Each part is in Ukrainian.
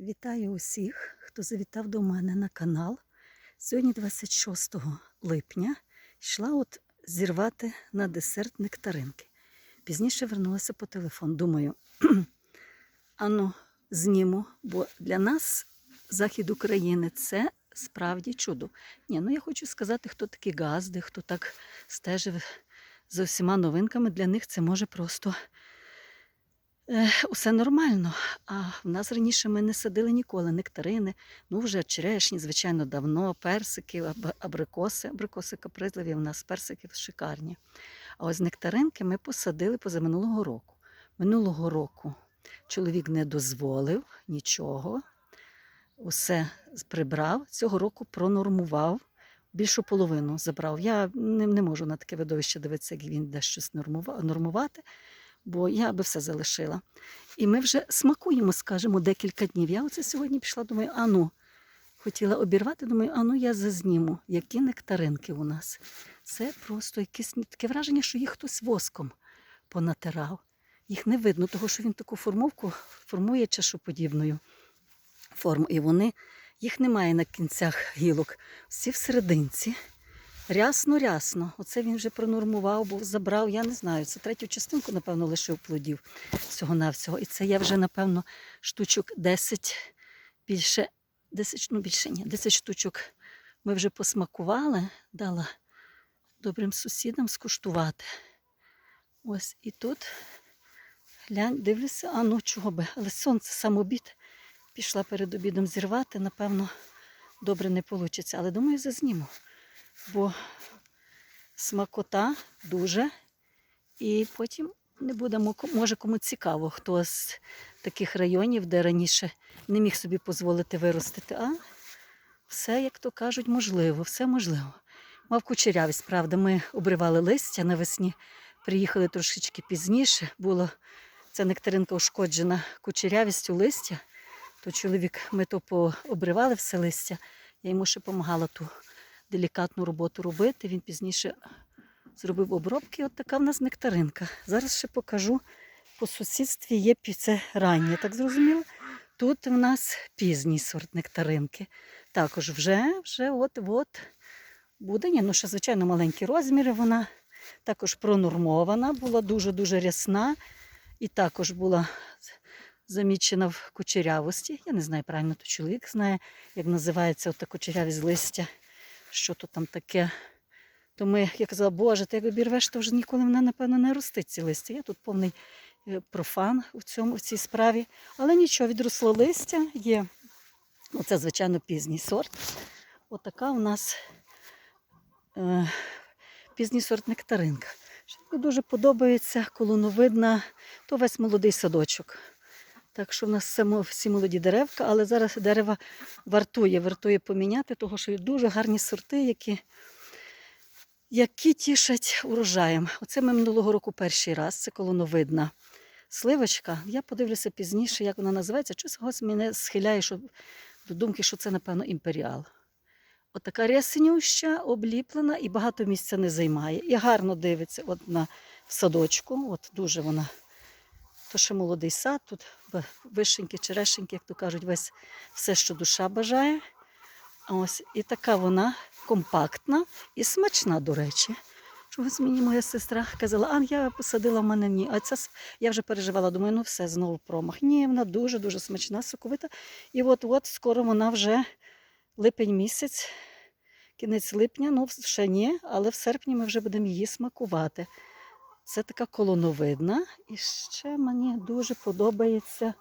Вітаю усіх, хто завітав до мене на канал. Сьогодні, 26 липня, йшла от зірвати на десерт нектаринки. Пізніше вернулася по телефон. Думаю, ану, зніму, бо для нас захід України це справді чудо. Ні, ну я хочу сказати, хто такі газди, хто так стежив за всіма новинками, для них це може просто усе нормально. А в нас раніше ми не садили ніколи нектарини, ну вже черешні, звичайно, давно, персики, аб- абрикоси, абрикоси капризливі, в нас персики шикарні. А ось нектаринки ми посадили позаминулого року. Минулого року чоловік не дозволив нічого, усе прибрав. Цього року пронормував. Більшу половину забрав. Я не, не можу на таке видовище дивитися, як він де щось нормува- нормувати, бо я би все залишила. І ми вже смакуємо, скажімо, декілька днів. Я оце сьогодні пішла, думаю, а хотіла обірвати, думаю, а ну я зазніму, які нектаринки у нас. Це просто якесь таке враження, що їх хтось воском понатирав. Їх не видно, тому що він таку формовку формує чашоподібною форму. І вони, їх немає на кінцях гілок. Всі всерединці. Рясно-рясно. Оце він вже пронормував, бо забрав, я не знаю. Це третю частинку, напевно, лишив плодів всього-навсього. І це я вже, напевно, штучок 10, більше, 10, ну більше ні, 10 штучок ми вже посмакували, дала добрим сусідам скуштувати. Ось і тут глянь, дивлюся, а ну чого би, але сонце сам обід. Пішла перед обідом зірвати, напевно, добре не вийде. Але думаю, зазніму. Бо смакота дуже. І потім не буде, мо- може кому цікаво, хто з таких районів, де раніше не міг собі дозволити виростити. А все, як то кажуть, можливо, все можливо. Мав кучерявість, правда, ми обривали листя навесні, приїхали трошечки пізніше. Було ця нектаринка ушкоджена кучерявістю листя, то чоловік ми то пообривали все листя. Я йому ще допомагала ту делікатну роботу робити. Він пізніше зробив обробки. От така в нас нектаринка. Зараз ще покажу. По сусідстві є це раннє, так зрозуміло. Тут в нас пізній сорт нектаринки. Також вже, вже от-от буде. Ні, ну ще, звичайно, маленькі розміри. Вона також пронормована, була дуже-дуже рясна. І також була замічена в кучерявості. Я не знаю правильно, то чоловік знає, як називається ота кучерявість листя, що то там таке. То ми, я казала, Боже, ти як обірвеш, то вже ніколи вона, напевно, не ростить ці листя. Я тут повний е, профан в, цьому, в цій справі. Але нічого, відросло листя, є. Оце, звичайно, пізній сорт. Отака у нас е, пізній сорт нектаринка. Мені дуже подобається колоновидна, то весь молодий садочок. Так що в нас все всі молоді деревка, але зараз дерева вартує, вартує поміняти, тому що є дуже гарні сорти, які, які тішать урожаєм. Оце ми минулого року перший раз, це колоновидна сливочка. Я подивлюся пізніше, як вона називається. Щось гось мене схиляє що, до думки, що це, напевно, імперіал. Отака рясенюща, обліплена і багато місця не займає. І гарно дивиться от на садочку. От дуже вона. То ще молодий сад, тут ви- вишеньки, черешеньки, як то кажуть, весь все, що душа бажає. Ось, і така вона компактна і смачна, до речі. Чогось мені моя сестра казала, а я посадила в мене ні. А це я вже переживала, думаю, ну все, знову промах. Ні, вона дуже-дуже смачна, соковита. І от-от скоро вона вже липень місяць, кінець липня, ну ще ні, але в серпні ми вже будемо її смакувати. Це така колоновидна. І ще мені дуже подобається.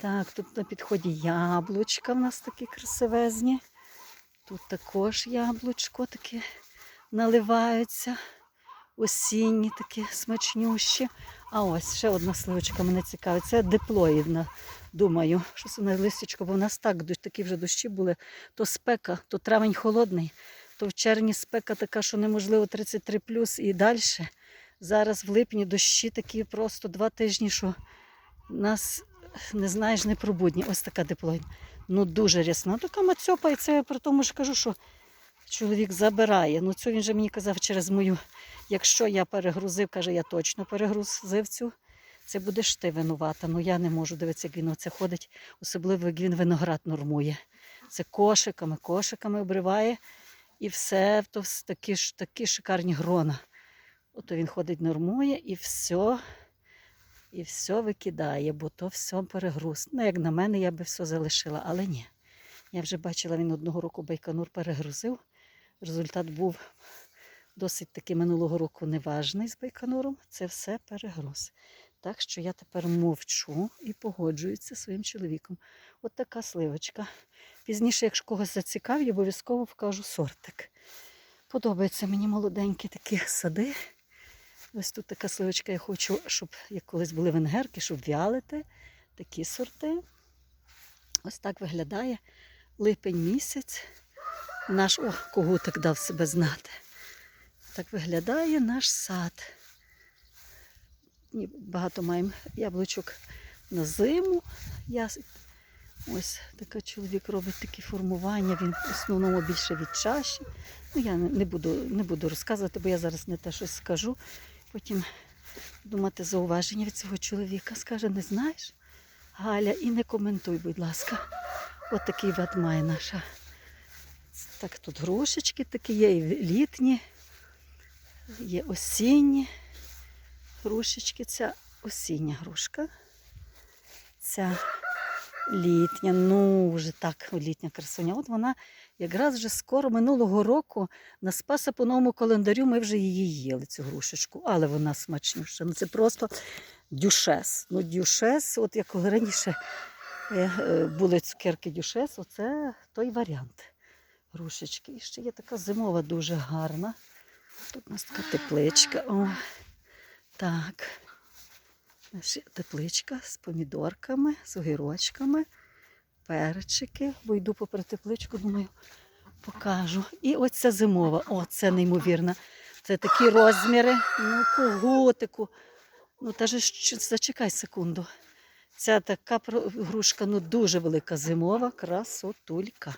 Так, тут на підході яблучка в нас такі красивезні. Тут також яблучко таке наливаються. Осінні такі смачнющі. А ось ще одна сливочка мене цікавить. Це диплоїдна. Думаю, що це на листячко, бо в нас так такі вже дощі були. То спека, то травень холодний, то в червні спека така, що неможливо 33 плюс і далі. Зараз в липні дощі такі просто два тижні, що нас не знаєш, непробудні. Ось така диплоїдна. Ну дуже рясна. Така мацьопа, і це при тому ж кажу, що чоловік забирає. Ну, це він же мені казав через мою. Якщо я перегрузив, каже, я точно перегрузив цю Це будеш ти винувата. Ну я не можу дивитися, як він оце ходить, особливо як він виноград нормує. Це кошиками, кошиками обриває і все то такі, такі шикарні грона. Ото він ходить, нормує і все, і все викидає, бо то все перегруз. Ну, як на мене, я би все залишила, але ні. Я вже бачила, він одного року байконур перегрузив. Результат був досить таки минулого року неважний з байконуром. Це все перегруз. Так що я тепер мовчу і погоджуюся своїм чоловіком. От така сливочка. Пізніше, якщо когось зацікавить, обов'язково вкажу сортик. Подобаються мені молоденькі такі сади. Ось тут така сливочка, я хочу, щоб як колись були венгерки, щоб вялити такі сорти. Ось так виглядає липень місяць. Наш о, когутик дав себе знати. Так виглядає наш сад. Багато маємо яблучок на зиму. Я... Ось така чоловік робить такі формування, він в основному більше від чаші. Ну, я не, буду, не буду розказувати, бо я зараз не те щось скажу. Потім думати зауваження від цього чоловіка. Скаже, не знаєш? Галя, і не коментуй, будь ласка. От такий вид має наша. Так, тут грушечки такі є, і літні, є осінні грушечки. Ця осіння грушка. Ця літня, ну вже так, літня красуня. От вона якраз вже скоро минулого року на Спаса по новому календарю ми вже її їли, цю грушечку, але вона смачніша. Ну це просто дюшес. Ну, дюшес, от як раніше е, е, були цукерки дюшес, оце той варіант грушечки. І ще є така зимова дуже гарна. Тут у нас така тепличка. О, так. Тепличка з помідорками, з огірочками, перчики. Бо йду попри тепличку, думаю, покажу. І оця зимова. О, це неймовірно. Це такі розміри. Ну, коготику. Ну, та ж, зачекай секунду. Ця така грушка, ну дуже велика зимова красотулька.